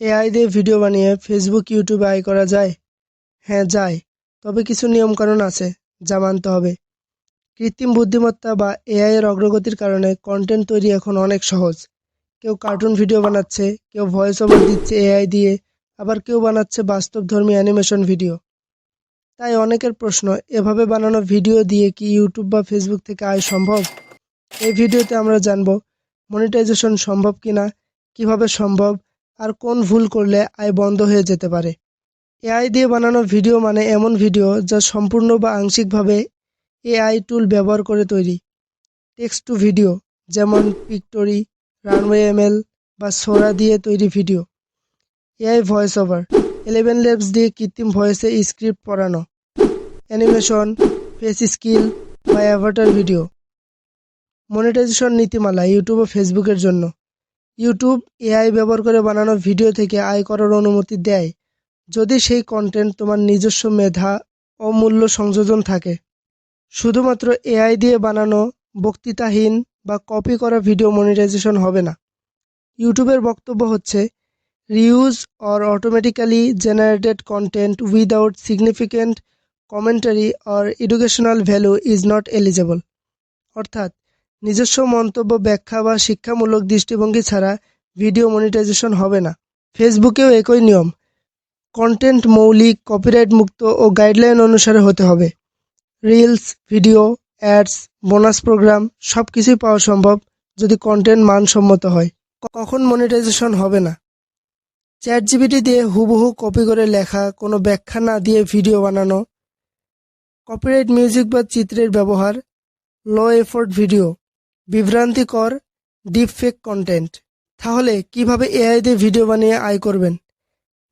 AI দিয়ে video বানিয়ে Facebook ইউটিউবে আয় করা যায়। হ্যাঁ যায়। তবে কিছু নিয়মকানুন আছে, যা মানতে হবে। কৃত্রিম বুদ্ধিমত্তা বা এআই এর অগ্রগতির কারণে কন্টেন্ট তৈরি এখন অনেক সহজ। কেউ কার্টুন ভিডিও বানাচ্ছে, কেউ ভয়েস ওভার দিচ্ছে এআই দিয়ে, আবার কেউ বানাচ্ছে বাস্তবধর্মী অ্যানিমেশন ভিডিও তাই অনেকের প্রশ্ন, এভাবে বানানো ভিডিও দিয়ে কি ইউটিউব বা ফেসবুক থেকে আয় সম্ভব? এই ভিডিওতে আমরা জানব মনিটাইজেশন সম্ভব কিনা, কীভাবে সম্ভব আর কোন ভুল করলে আয় বন্ধ হয়ে যেতে পারে। এআই দিয়ে বানানো ভিডিও মানে এমন ভিডিও যা সম্পূর্ণ বা আংশিকভাবে এআই টুল ব্যবহার করে তৈরি। টেক্সট টু ভিডিও, যেমন পিকটোরি, রানওয়ে এমএল বা সোরা দিয়ে তৈরি video. AI voice over Eleven Labs দিয়ে কৃত্রিম ভয়েসে স্ক্রিপ্ট পড়ানো। অ্যানিমেশন, ফেস স্কিল বা অ্যাভাটার ভিডিও। মনিটাইজেশন নীতিমালা ইউটিউব ও ফেসবুকের জন্য। ইউটিউব এআই ব্যবহার করে বানানো ভিডিও থেকে আয় করার অনুমতি দেয়। যদি সেই কন্টেন্ট তোমার নিজস্ব মেধা ও মূল্য সংযোজন থাকে। শুধুমাত্র এআই দিয়ে বানানো বক্তৃতাহীন বা কপি করা ভিডিও মনিটাইজেশন হবে না। ইউটিউবের বক্তব্য হচ্ছে reuse or automatically generated content without significant commentary or educational value is not eligible অর্থাৎ নিজস্ব মন্তব্য, ব্যাখ্যা বা শিক্ষামূলক দৃষ্টিভঙ্গি ছাড়া ভিডিও মনিটাইজেশন হবে না। ফেসবুকেও একই নিয়ম। কন্টেন্ট মৌলিক কপিরাইট মুক্ত ও গাইডলাইন অনুসারে হতে হবে। Reels video ads bonus programme সব কিছুই পাওয়া সম্ভব যদি কন্টেন্ট মানসম্মত হয়। কখন মনিটাইজেশন হবে না? চ্যাট জিবিটি দিয়ে হুবহু কপি করে লেখা, কোনো ব্যাখ্যা না দিয়ে ভিডিও বানানো কপিরাইট মিউজিক বা চিত্রের ব্যবহার লো এফোর্ট ভিডিও বিভ্রান্তিকর ডিপফেক কন্টেন্ট তাহলে কীভাবে এআই দিয়ে ভিডিও বানিয়ে আয় করবেন?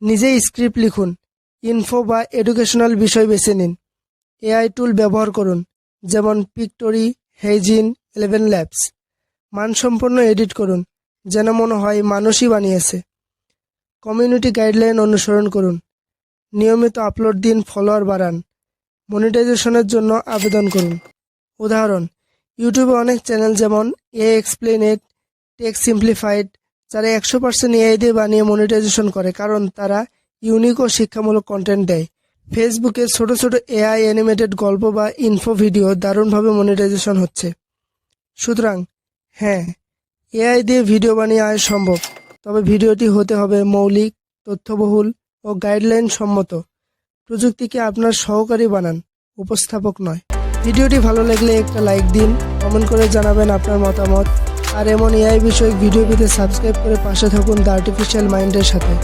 নিজেই স্ক্রিপ্ট লিখুন ইনফো বা এডুকেশনাল বিষয় বেছে নিন। এআই টুল ব্যবহার করুন, যেমন পিকটোরি হেজিন ইলেভেন ল্যাবস মানসম্পন্ন এডিট করুন, যেন মনে হয় মানুষই বানিয়েছে। কমিউনিটি গাইডলাইন অনুসরণ করুন, নিয়মিত আপলোড দিন ফলোয়ার বাড়ান মনিটাইজেশনের জন্য আবেদন করুন। উদাহরণ ইউটিউবে অনেক চ্যানেল যেমন এ এক্সপ্লেনেড টেক সিম্পলিফাইড যারা একশো পার্সেন্ট এআই দিয়ে বানিয়ে মনিটাইজেশন করে, কারণ তারা ইউনিক ও শিক্ষামূলক কন্টেন্ট দেয়। ফেসবুকে ছোট ছোট এআই অ্যানিমেটেড গল্প বা ইনফো ভিডিও দারুণভাবে মনিটাইজেশন হচ্ছে। সুতরাং হ্যাঁ এআই দিয়ে ভিডিও বানিয়ে আয় সম্ভব, তবে ভিডিওটি হতে হবে মৌলিক, তথ্যবহুল ও গাইডলাইন সম্মত। প্রযুক্তিকে আপনার সহকারী বানান, উপস্থাপক নয়। ভিডিওটি ভালো লাগলে একটা লাইক দিন, কমেন্ট করে জানাবেন আপনার মতামত। আর এমন এআই বিষয়ক ভিডিও পেতে সাবস্ক্রাইব করে পাশে থাকুন দ্য আর্টিফিশিয়াল মাইন্ডের সাথে।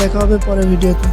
দেখা হবে পরের ভিডিওতে।